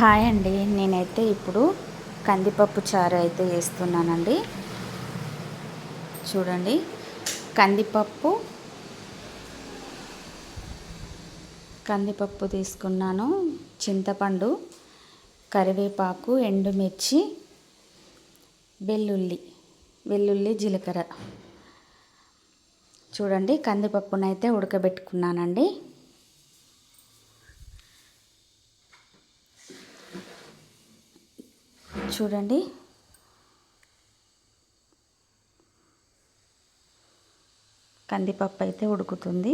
Hi అండి. నేనైతే ఇప్పుడు కందిపప్పు చారు అయితే వేస్తున్నానండి చూడండి. కందిపప్పు కందిపప్పు తీసుకున్నాను. చింతపండు కరివేపాకు ఎండుమిర్చి వెల్లుల్లి వెల్లుల్లి జీలకర్ర. చూడండి కందిపప్పునైతే ఉడకబెట్టుకున్నానండి. చూడండి. కందిపప్పు అయితే ఉడుకుతుంది.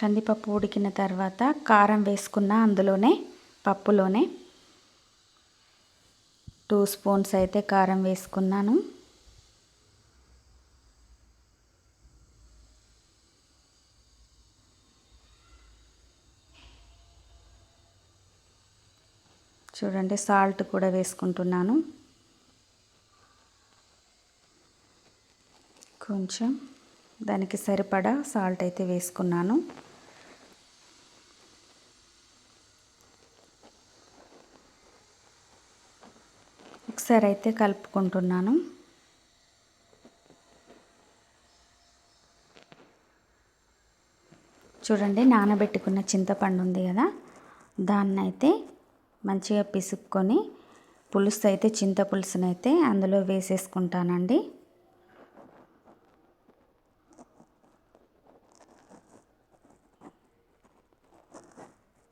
కందిపప్పు ఉడికిన తర్వాత కారం వేసుకున్న అందులోనే పప్పులోనే టూ స్పూన్స్ అయితే కారం వేసుకున్నాను. చూడండి సాల్ట్ కూడా వేసుకుంటున్నాను. కొంచెం దానికి సరిపడా సాల్ట్ అయితే వేసుకున్నాను. ఒకసారి అయితే కలుపుకుంటున్నాను. చూడండి నానబెట్టుకున్న చింతపండు ఉంది కదా దాన్నైతే మంచిగా పిసుక్కొని పులుసు అయితే చింత పులుసునైతే అందులో వేసేసుకుంటానండి.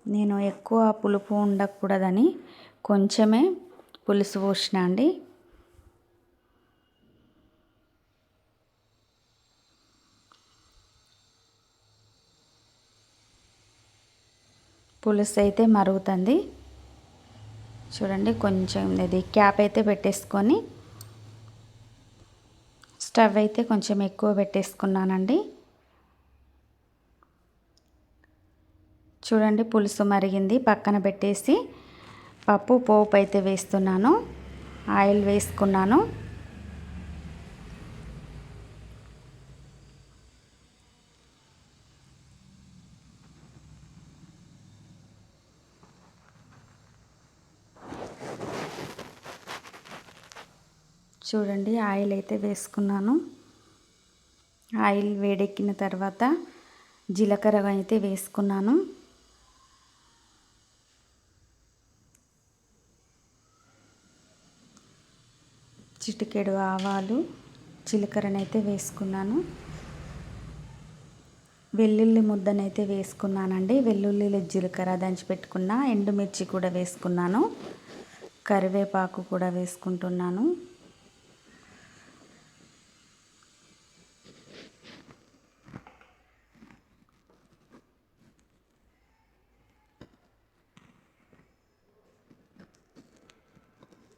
నేను ఎక్కువ పులుపు ఉండకూడదని కొంచెమే పులుసు పోసిన అండి. పులుసు అయితే మరుగుతుంది. చూడండి కొంచెం ఇది క్యాప్ అయితే పెట్టేసుకొని స్టవ్ అయితే కొంచెం ఎక్కువ పెట్టేసుకున్నానండి. చూడండి పులుసు మరిగింది. పక్కన పెట్టేసి పప్పు పోపు అయితే వేస్తున్నాను. ఆయిల్ వేసుకున్నాను. చూడండి ఆయిల్ అయితే వేసుకున్నాను. ఆయిల్ వేడెక్కిన తర్వాత జీలకర్ర అయితే వేసుకున్నాను. చిటికెడు ఆవాలు జీలకర్రనైతే వేసుకున్నాను. వెల్లుల్లి ముద్దనైతే వేసుకున్నానండి. వెల్లుల్లి జీలకర్ర దంచి పెట్టుకున్న ఎండుమిర్చి కూడా వేసుకున్నాను. కరివేపాకు కూడా వేసుకుంటున్నాను.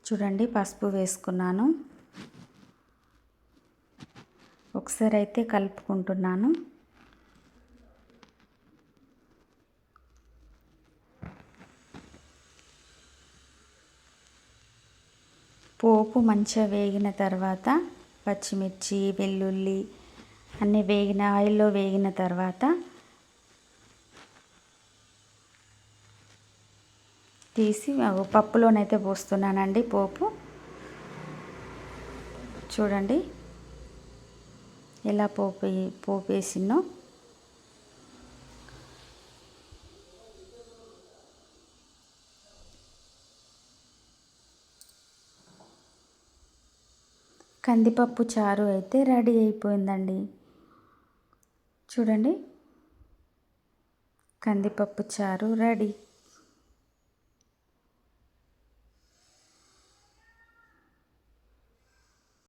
చూడండి పసుపు వేసుకున్నాను. ఒకసారి అయితే కలుపుకుంటున్నాను. పోపు మంచిగా వేగిన తర్వాత పచ్చిమిర్చి వెల్లుల్లి అన్నీ వేగిన ఆయిల్లో వేగిన తర్వాత తీసి పప్పులోనైతే పోస్తున్నానండి పోపు. చూడండి ఎలా పోపు పోపు వేసినో కందిపప్పు చారు అయితే రెడీ అయిపోయిందండి. చూడండి కందిపప్పు చారు రెడీ.